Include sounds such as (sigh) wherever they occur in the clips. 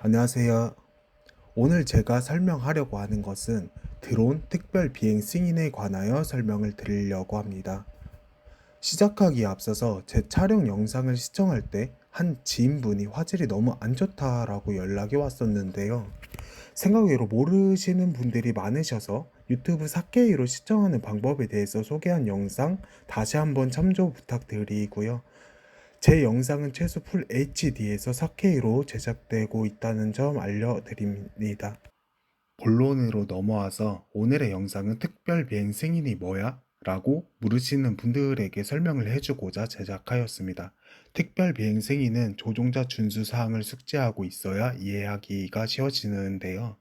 안녕하세요. 오늘 제가 설명하려고 하는 것은 드론 특별 비행 승인에 관하여 설명을 드리려고 합니다. 시작하기에 앞서서 제 촬영 영상을 시청할 때 한 지인분이 화질이 너무 안 좋다라고 연락이 왔었는데요. 생각외로 모르시는 분들이 많으셔서 유튜브 4K로 시청하는 방법에 대해서 소개한 영상 다시 한번 참조 부탁드리고요. 제 영상은 최소 풀 HD에서 4K로 제작되고 있다는 점 알려드립니다. 본론으로 넘어와서 오늘의 영상은 특별 비행 승인이 뭐야? 라고 물으시는 분들에게 설명을 해주고자 제작하였습니다. 특별 비행 승인은 조종자 준수 사항을 숙지하고 있어야 이해하기가 쉬워지는데요.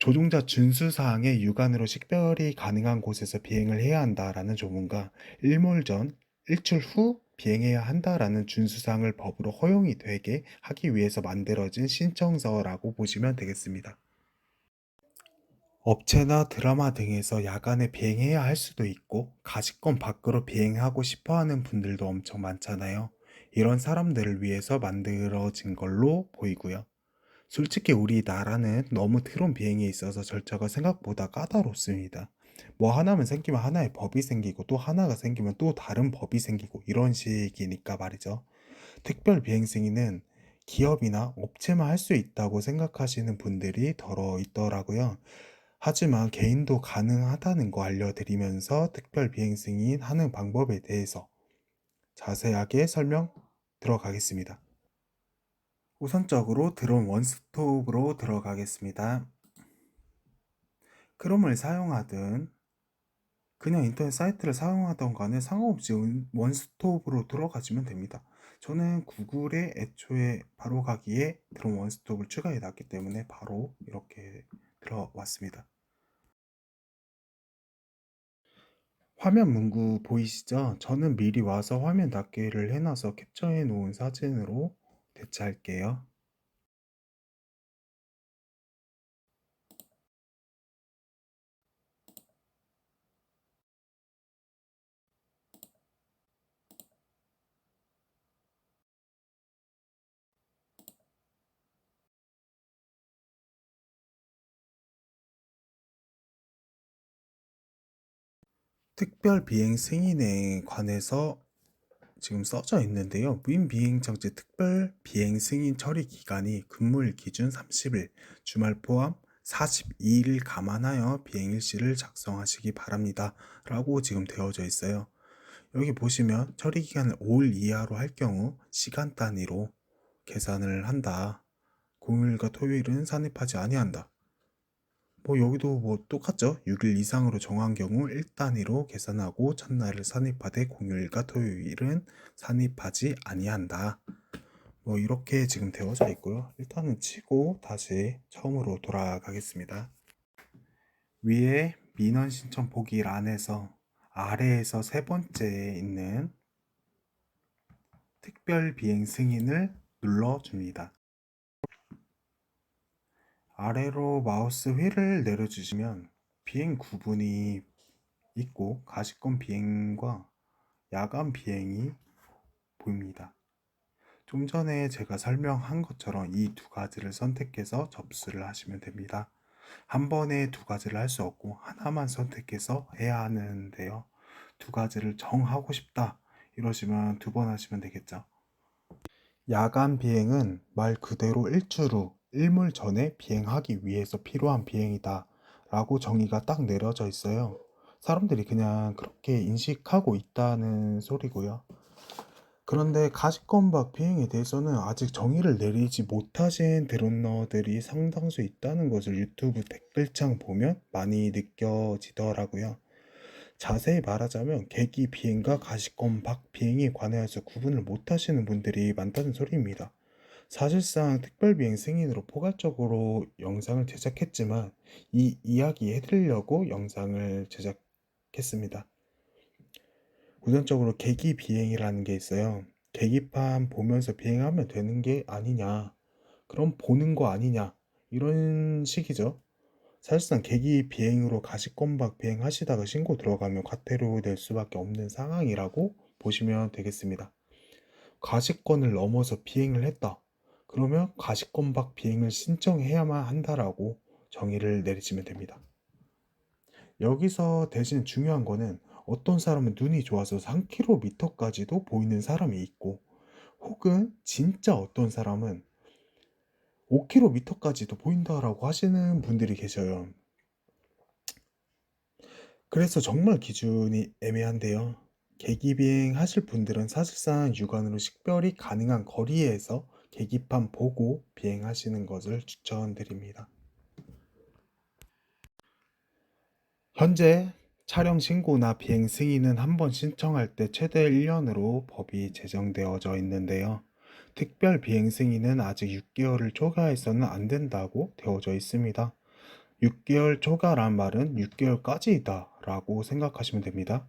조종자 준수 사항에 육안으로 식별이 가능한 곳에서 비행을 해야 한다라는 조문과 일몰 전, 일출 후 비행해야 한다라는 준수 사항을 법으로 허용이 되게 하기 위해서 만들어진 신청서라고 보시면 되겠습니다. 업체나 드라마 등에서 야간에 비행해야 할 수도 있고 가시권 밖으로 비행하고 싶어 하는 분들도 엄청 많잖아요. 이런 사람들을 위해서 만들어진 걸로 보이고요. 솔직히 우리나라는 너무 드론 비행에 있어서 절차가 생각보다 까다롭습니다. 뭐 하나만 생기면 하나의 법이 생기고 또 하나가 생기면 또 다른 법이 생기고 이런 식이니까 말이죠. 특별 비행 승인은 기업이나 업체만 할 수 있다고 생각하시는 분들이 덜어 있더라고요. 하지만 개인도 가능하다는 거 알려드리면서 특별 비행 승인 하는 방법에 대해서 자세하게 설명 들어가겠습니다. 우선적으로 드론 원스톱으로 들어가겠습니다. 크롬을 사용하든 그냥 인터넷 사이트를 사용하던 간에 상관없이 원- 원스톱으로 들어가시면 됩니다. 저는 구글에 애초에 바로 가기에 드론 원스톱을 추가해 놨기 때문에 바로 이렇게 들어왔습니다. 화면 문구 보이시죠? 저는 미리 와서 화면 닫기를 해놔서 캡처해 놓은 사진으로 대체할게요. 특별 비행 승인에 관해서 지금 써져 있는데요. 무인 비행 장치 특별 비행 승인 처리 기간이 근무일 기준 30일, 주말 포함 42일 감안하여 비행 일시를 작성하시기 바랍니다. 라고 지금 되어져 있어요. 여기 보시면 처리 기간을 5일 이하로 할 경우 시간 단위로 계산을 한다. 공휴일과 토요일은 산입하지 아니한다. 뭐 여기도 뭐 똑같죠. 6일 이상으로 정한 경우 1단위로 계산하고 첫날을 산입하되 공휴일과 토요일은 산입하지 아니한다. 뭐 이렇게 지금 되어져 있고요. 일단은 치고 다시 처음으로 돌아가겠습니다. 위에 민원 신청 보기 란에서 아래에서 세 번째에 있는 특별 비행 승인을 눌러 줍니다. 아래로 마우스 휠을 내려주시면 비행 구분이 있고 가시권 비행과 야간 비행이 보입니다. 좀 전에 제가 설명한 것처럼 이 두 가지를 선택해서 접수를 하시면 됩니다. 한 번에 두 가지를 할 수 없고 하나만 선택해서 해야 하는데요. 두 가지를 정하고 싶다 이러시면 두 번 하시면 되겠죠. 야간 비행은 말 그대로 후 일몰 전에 비행하기 위해서 필요한 비행이다 라고 정의가 딱 내려져 있어요. 사람들이 그냥 그렇게 인식하고 있다는 소리고요. 그런데 가시권박 비행에 대해서는 아직 정의를 내리지 못하신 드론러들이 상당수 있다는 것을 유튜브 댓글창 보면 많이 느껴지더라고요. 자세히 말하자면 계기 비행과 가시권 밖 비행에 관하여서 구분을 못하시는 분들이 많다는 소리입니다. 사실상 특별비행 승인으로 포괄적으로 영상을 제작했지만 이 이야기 해드리려고 영상을 제작했습니다. 우선적으로 계기 비행이라는 게 있어요. 계기판 보면서 비행하면 되는 게 아니냐. 그럼 보는 거 아니냐. 이런 식이죠. 사실상 계기 비행으로 가시권박 비행하시다가 신고 들어가면 과태료 낼 수밖에 없는 상황이라고 보시면 되겠습니다. 가시권을 넘어서 비행을 했다. 그러면 가시권박 비행을 신청해야만 한다라고 정의를 내리시면 됩니다. 여기서 대신 중요한 거는 어떤 사람은 눈이 좋아서 3km까지도 보이는 사람이 있고 혹은 진짜 어떤 사람은 5km까지도 보인다라고 하시는 분들이 계셔요. 그래서 정말 기준이 애매한데요. 계기비행 하실 분들은 사실상 육안으로 식별이 가능한 거리에서 계기판 보고 비행하시는 것을 추천드립니다. 현재 촬영 신고나 비행 승인은 한 번 신청할 때 최대 1년으로 법이 제정되어져 있는데요. 특별 비행 승인은 아직 6개월을 초과해서는 안 된다고 되어져 있습니다. 6개월 초과란 말은 6개월까지이다 라고 생각하시면 됩니다.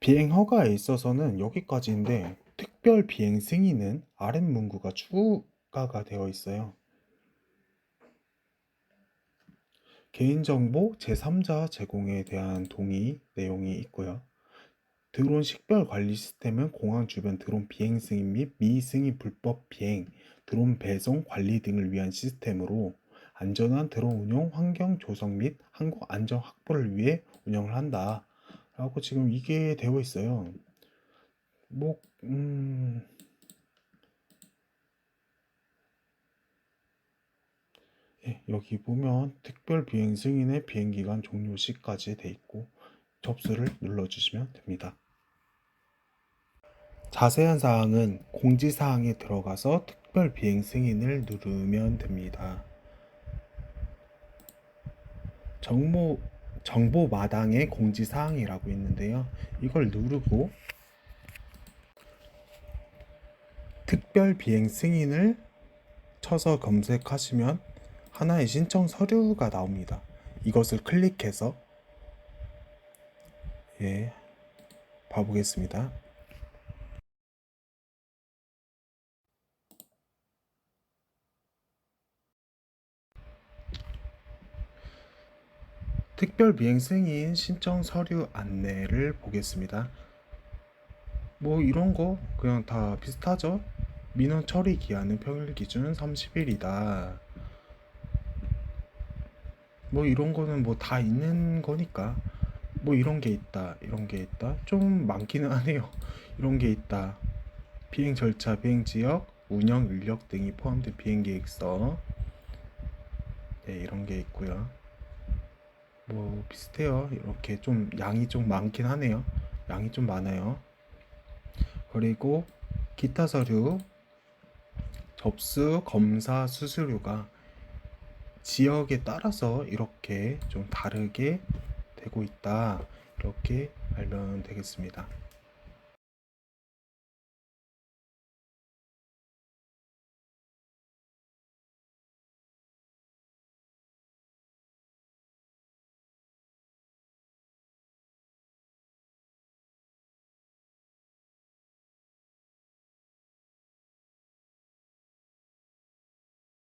비행 허가에 있어서는 여기까지인데 특별 비행 승인은 아랫 문구가 추가가 되어 있어요. 개인정보 제3자 제공에 대한 동의 내용이 있고요. 드론 식별 관리 시스템은 공항 주변 드론 비행 승인 및 미승인 불법 비행, 드론 배송 관리 등을 위한 시스템으로 안전한 드론 운용 환경 조성 및 항공 안전 확보를 위해 운영을 한다. 라고 지금 이게 되어 있어요. 뭐, 음, 예, 여기 보면 특별 비행 승인의 비행 기간 종료 시까지 돼 있고 접수를 눌러주시면 됩니다. 자세한 사항은 공지사항에 들어가서 특별 비행 승인을 누르면 됩니다. 정보, 정보 마당에 공지 사항이라고 있는데요. 이걸 누르고 특별 비행 승인을 쳐서 검색하시면 하나의 신청 서류가 나옵니다. 이것을 클릭해서 예, 봐보겠습니다. 특별 비행 승인 신청 서류 안내를 보겠습니다. 뭐 이런 거 그냥 다 비슷하죠? 민원 처리 기한은 평일 기준 30일이다. 뭐 이런 거는 뭐 다 있는 거니까 뭐 이런 게 있다 이런 게 있다 좀 많기는 하네요 (laughs) 이런 게 있다 비행 절차 비행 지역 운영 인력 등이 포함된 비행 계획서 네 이런 게 있고요 뭐 비슷해요 이렇게 좀 양이 좀 많긴 하네요 양이 좀 많아요 그리고 기타 서류 접수 검사 수수료가 지역에 따라서 이렇게 좀 다르게 되고 있다. 이렇게 알면 되겠습니다.